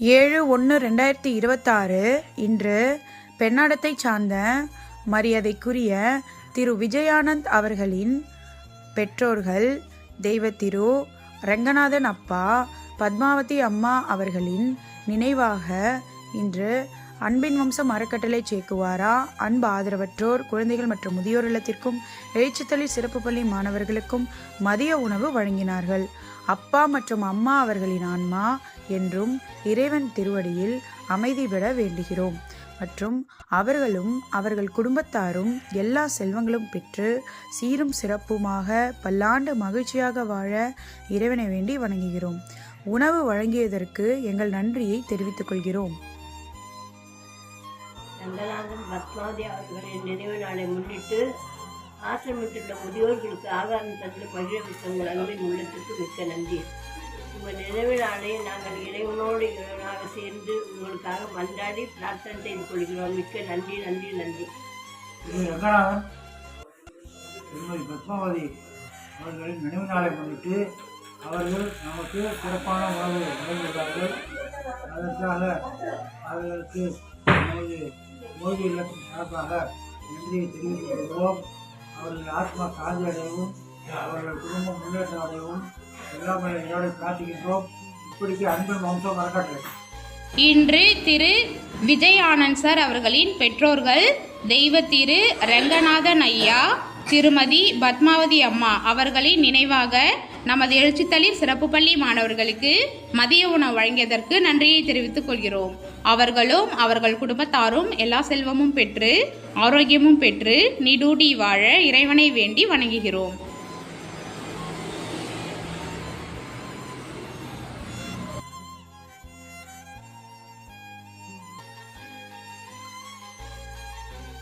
ஏழு ஒன்று ரெண்டாயிரத்தி இருபத்தாறு இன்று பெண்ணாடத்தைச் சார்ந்த மரியாதைக்குரிய திரு விஜயானந்த் அவர்களின் பெற்றோர்கள் தெய்வத்திரு ரங்கநாதன் அப்பா பத்மாவதி அம்மா அவர்களின் நினைவாக இன்று அன்பின் வம்சம் அறக்கட்டளை சேக்குவாரா அன்பு ஆதரவற்றோர் குழந்தைகள் மற்றும் முதியோர் இல்லத்திற்கும் எழுச்சித்தளி சிறப்பு பள்ளி மாணவர்களுக்கும் மதிய உணவு வழங்கினார்கள். அப்பா மற்றும் அம்மா அவர்களின் ஆன்மா என்றும் இறைவன் திருவடியில் அமைதி பெற வேண்டுகிறோம். மற்றும் அவர்களும் அவர்கள் குடும்பத்தாரும் எல்லா செல்வங்களும் பெற்று சீரும் சிறப்புமாக பல்லாண்டு மகிழ்ச்சியாக வாழ இறைவனை வேண்டி வணங்குகிறோம். உணவு வழங்கியதற்கு எங்கள் நன்றியை தெரிவித்துக் கொள்கிறோம். ரங்கநாதன் பத்மாவதி அவர்களின் நினைவு நாளை முன்னிட்டு ஆசிரமத்தில் உள்ள முதியோர்களுக்கு ஆகாரம் தந்து மகிழ உங்கள் அன்பின் உள்ளத்துக்கு மிக்க நன்றி. உங்கள் நினைவு நாளை நாங்கள் இறைவனோடு இறைவனாக சேர்ந்து உங்களுக்காக மன்றாடி பிரார்த்தனை செய்து கொள்கிறோம். மிக்க நன்றி நன்றி நன்றி. ரங்கநாதன் திருமதி பத்மாவதி அவர்களின் நினைவு நாளை முன்னிட்டு அவர்கள் நமக்கு சிறப்பான உணவு வழங்கியுள்ளார்கள் அதற்காக அவர்களுக்கு நமது ஓய்வு இல்லத்தின் சார்பாக நன்றியை தெரிவித்துக் கொள்கிறோம். அவர்கள் ஆத்மா சாந்தி அடையவும் அவர்கள் குடும்பம் முன்னேற்றம் அடையவும் எல்லாம் இறைவனை பிரார்த்திக்கின்றோம். இப்படிக்கு அன்பின் வம்சம் அறக்கட்டளை இன்று திரு விஜய் ஆனந்த் சார் அவர்களின் பெற்றோர்கள் தெய்வ திரு ரங்கநாதன் ஐயா திருமதி பத்மாவதி அம்மா அவர்களின் நினைவாக நமது எழுச்சித்தளிர் சிறப்பு பள்ளி மாணவர்களுக்கு மதிய உணவு வழங்கியதற்கு நன்றியை தெரிவித்துக் கொள்கிறோம். அவர்களும் அவர்கள் குடும்பத்தாரும் எல்லா செல்வமும் பெற்று ஆரோக்கியமும் பெற்று நீடூடி வாழ இறைவனை வேண்டி வணங்குகிறோம்.